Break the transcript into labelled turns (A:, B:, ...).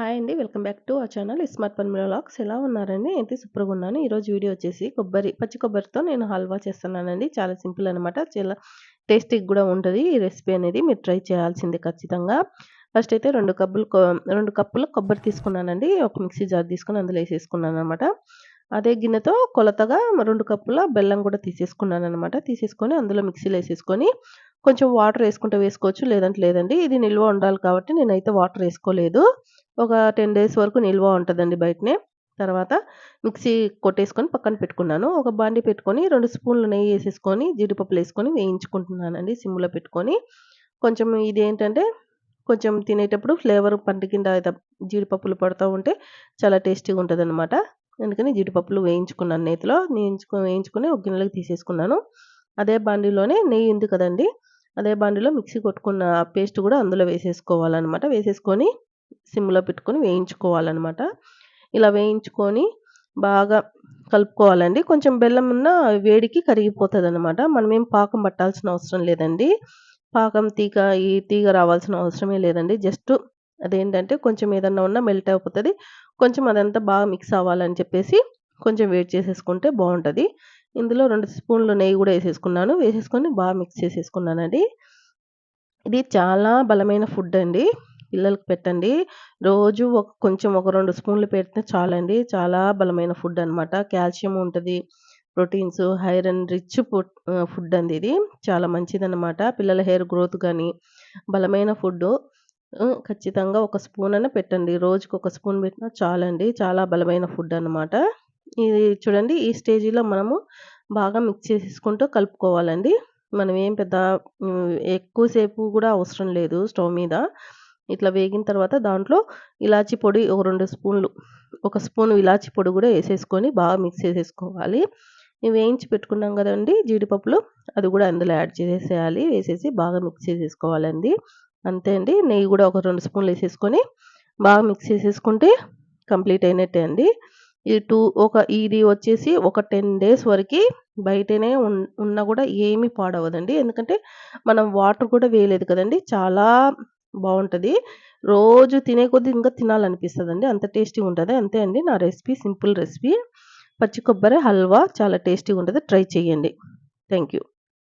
A: Hi అండి. Welcome back to our channel smart pun vlogs. ఎలా ఉన్నారండి? అయితే సూపర్‌గా ఉన్నాను. ఈరోజు వీడియో వచ్చేసి కొబ్బరి పచ్చి కొబ్బరితో నేను హల్వా చేస్తున్నానండి. చాలా సింపుల్ అనమాట. చాలా టేస్టీగా కూడా ఉంటుంది ఈ రెసిపీ అనేది మీరు ట్రై చేయాల్సిందే ఖచ్చితంగా. ఫస్ట్ అయితే రెండు కప్పులు కొ 2 కప్పుల కొబ్బరి తీసుకున్నానండి. ఒక మిక్సీ జార్ తీసుకొని అందులో వేసేసుకున్నాను అనమాట అదే గిన్నెతో కొలతగా రెండు కప్పుల బెల్లం కూడా తీసేసుకున్నాను అనమాట తీసేసుకొని అందులో మిక్సీలో వేసేసుకొని కొంచెం వాటర్ వేసుకుంటే వేసుకోవచ్చు. లేదంటే లేదండి. ఇది నిల్వ ఉండాలి కాబట్టి నేనైతే వాటర్ వేసుకోలేదు ఒక 10 డేస్ వరకు నిల్వ ఉంటుందండి బయటనే. తర్వాత మిక్సీ కొట్టేసుకొని పక్కన పెట్టుకున్నాను. ఒక బాండి పెట్టుకొని రెండు స్పూన్లు నెయ్యి వేసుకొని జీడిపప్పులు వేసుకొని వేయించుకుంటున్నానండి సిమ్‌లో పెట్టుకొని. కొంచెం ఇదేంటంటే కొంచెం తినేటప్పుడు ఫ్లేవర్ పంట కింద జీడిపప్పులు పడుతూ ఉంటే చాలా టేస్టీగా ఉంటదనమాట. అందుకని జీడిపప్పులు వేయించుకున్నాను నేతిలో. వేయించుకొని వేయించుకొని ఒక గిన్నెలోకి తీసేసుకున్నాను. అదే బాండీలోనే నెయ్యి ఉంది కదండీ! అదే బాండీలో మిక్సీ కొట్టుకున్న పేస్ట్ కూడా అందులో వేసేసుకోవాలనమాట. వేసేసుకొని సిమ్‌లో పెట్టుకొని వేయించుకోవాలన్నమాట ఇలా వేయించుకొని బాగా కలుపుకోవాలండి. కొంచెం బెల్లం ఉన్న వేడికి కరిగిపోతుంది అనమాట మనమేం పాకం పట్టాల్సిన అవసరం లేదండి. పాకం తీగ ఈ తీగ రావాల్సిన అవసరమే లేదండి. జస్ట్ అదేంటంటే కొంచెం ఏదన్నా ఉన్నా మెల్ట్ అయిపోతుంది కొంచెం అదంతా బాగా మిక్స్ అవ్వాలని చెప్పేసి కొంచెం వేడి చేసేసుకుంటే బాగుంటుంది ఇందులో రెండు స్పూన్లు నెయ్యి కూడా వేసేసుకున్నాను వేసేసుకొని బాగా మిక్స్ చేసేసుకున్నానండి. ఇది చాలా బలమైన ఫుడ్ అండి. పిల్లలకు పెట్టండి. రోజు ఒక కొంచెం ఒక రెండు స్పూన్లు పెడితే చాలండి. చాలా బలమైన ఫుడ్ అనమాట. కాల్షియం ఉంటుంది ప్రోటీన్స్, ఐరన్ రిచ్ ఫుడ్ అండి ఇది. చాలా మంచిదనమాట. పిల్లల హెయిర్ గ్రోత్ కానీ బలమైన ఫుడ్డు. ఖచ్చితంగా ఒక స్పూన్ అని పెట్టండి. రోజుకి ఒక స్పూన్ పెట్టినా చాలండి. చాలా బలమైన ఫుడ్ అనమాట. ఇది చూడండి ఈ స్టేజీలో మనము బాగా మిక్స్ చేసేసుకుంటూ కలుపుకోవాలండి. మనం ఏం పెద్ద ఎక్కువసేపు కూడా అవసరం లేదు స్టవ్ మీద. ఇట్లా వేగిన తర్వాత దాంట్లో ఇలాచీ పొడి ఒక రెండు స్పూన్లు, ఒక స్పూన్ ఇలాచీ పొడి కూడా వేసేసుకొని బాగా మిక్స్ చేసేసుకోవాలి. ఇవి వేయించి పెట్టుకున్నాం కదండి జీడిపప్పులు అది కూడా అందులో యాడ్ చేసేసేయాలి. వేసేసి బాగా మిక్స్ చేసేసుకోవాలండి. అంతే అండి. నెయ్యి కూడా ఒక రెండు స్పూన్లు వేసేసుకొని బాగా మిక్స్ చేసేసుకుంటే కంప్లీట్ అయినట్టే అండి. ఈ టూ ఒక ఇది వచ్చేసి ఒక 10 డేస్ వరకు బయటనే ఉన్ ఉన్నా కూడా ఏమి పాడవదండి. ఎందుకంటే మనం వాటర్ కూడా వేయలేదు కదండి చాలా బాగుంటుంది రోజు తినే కొద్దీ ఇంకా తినాలనిపిస్తదండి. అంత టేస్టీగా ఉంటుంది అంతే అండి నా రెసిపీ సింపుల్ రెసిపీ. పచ్చి కొబ్బరి హల్వా చాలా టేస్టీగా ఉంటుంది ట్రై చేయండి. Thank you.